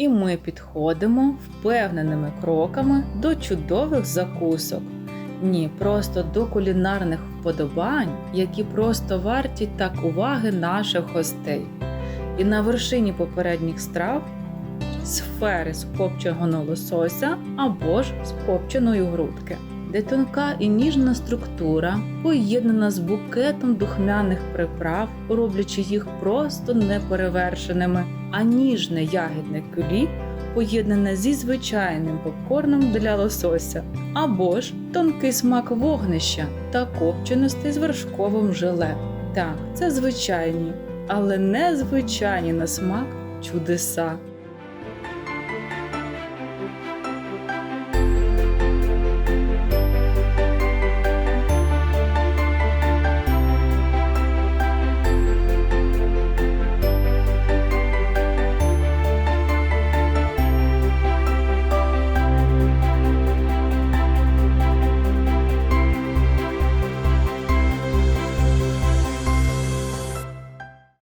І ми підходимо впевненими кроками до чудових закусок. Ні, просто до кулінарних вподобань, які просто варті так уваги наших гостей. І на вершині попередніх страв сфери з копченого лосося або ж з копченої грудки, де тонка і ніжна структура поєднана з букетом духмяних приправ, роблячи їх просто неперевершеними, а ніжне ягідне кюлі поєднане зі звичайним попкорном для лосося, або ж тонкий смак вогнища та копченості з вершковим желе. Так, це звичайні, але незвичайні на смак чудеса.